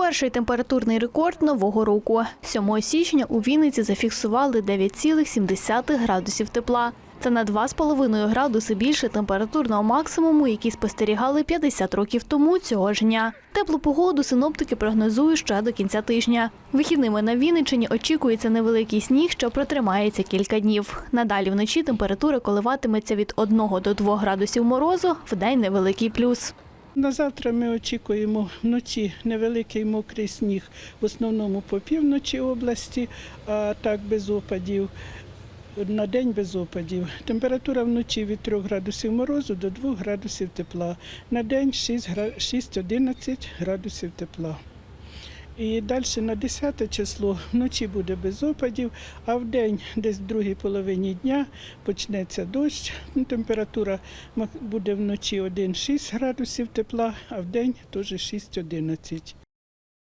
Перший температурний рекорд нового року. 7 січня у Вінниці зафіксували 9,7 градусів тепла. Це на 2,5 градуси більше температурного максимуму, який спостерігали 50 років тому цього ж дня. Теплу погоду синоптики прогнозують ще до кінця тижня. Вихідними на Вінниччині очікується невеликий сніг, що протримається кілька днів. Надалі вночі температура коливатиметься від 1 до 2 градусів морозу, вдень невеликий плюс. На завтра ми очікуємо вночі невеликий мокрий сніг, в основному по півночі області, а так без опадів. На день без опадів. Температура вночі від 3 градусів морозу до 2 градусів тепла. На день 6 гра- 6-11 градусів тепла. І далі на 10 число вночі буде без опадів, а в день, десь в другій половині дня, почнеться дощ. Ну, Температура буде вночі 1-6 градусів тепла, а в день теж 6-11.